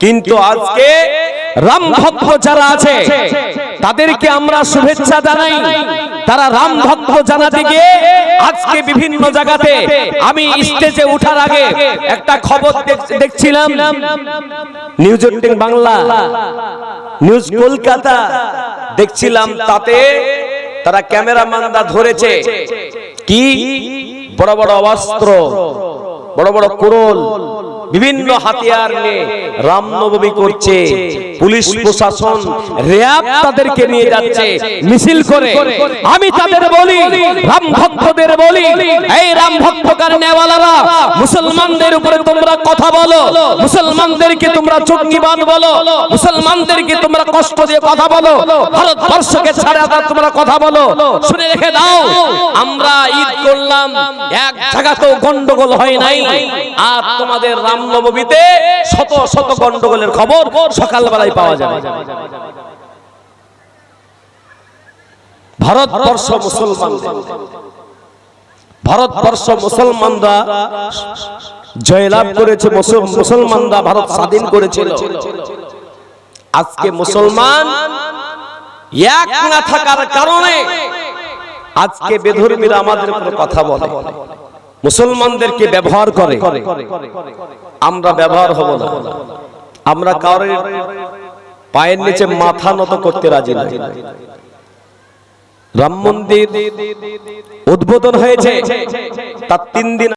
কিন্তু আজকে রাম ভক্ত যারা আছে তাদেরকে আমরা শুভেচ্ছা জানাই। তারা রাম ভক্ত জানাতে গিয়ে আজকে বিভিন্ন জায়গাতে আমি স্টেজে ওঠার আগে একটা খবর দেখ- দেখছিলাম। News eighteen Bangla. News Kolkata. দেখছিলাম তাতে তারা ক্যামেরাম্যানরা ধরেছে। কি? বড় বড় অস্ত্র বড় বড় কোরল বিভিন্ন হাতিয়ার নিয়ে রামনবমী করছে। পুলিশ প্রশাসন র্যাব তাদেরকে নিয়ে যাচ্ছে। মিছিল করে। আমি তাদের বলি রাম ভক্তদের বলি এই রাম ভক্ত কারণেওয়ালারা মুসলমানদের উপরে তোমরা কথা বলো মুসলমানদেরকে তোমরা চুটকিবাদ বলো মুসলমানদেরকে তোমরা কষ্ট দিয়ে কথা বলো ভারতবর্ষকে ছাড়া তোমরা কথা বলো। শুনে রেখে দাও আমরা ঈদ করলাম। এক জায়গাতেও গন্ডগোল হয় নাই। আর তোমাদের রামনবমীতে শত শত গন্ডগোলের খবর সকালবেলায় পাওয়া যাবে। ভারতবর্ষ মুসলমান। ভারতবর্ষ মুসলমানরা জয়লাভ করেছে মুসলমানরা ভারত স্বাধীন করেছিল। আজকে মুসলমান এক না থাকার কারণে আজকে বেধর্মীরা আমাদের উপরে কথা বলে। মুসলমানদেরকে ব্যবহার করে। আমরা ব্যবহার হব না। আমরা কারোর পায়ের নিচে মাথা নত করতে রাজি না। রাম মন্দির উদ্বোধন হয়েছে। তার তিন দিন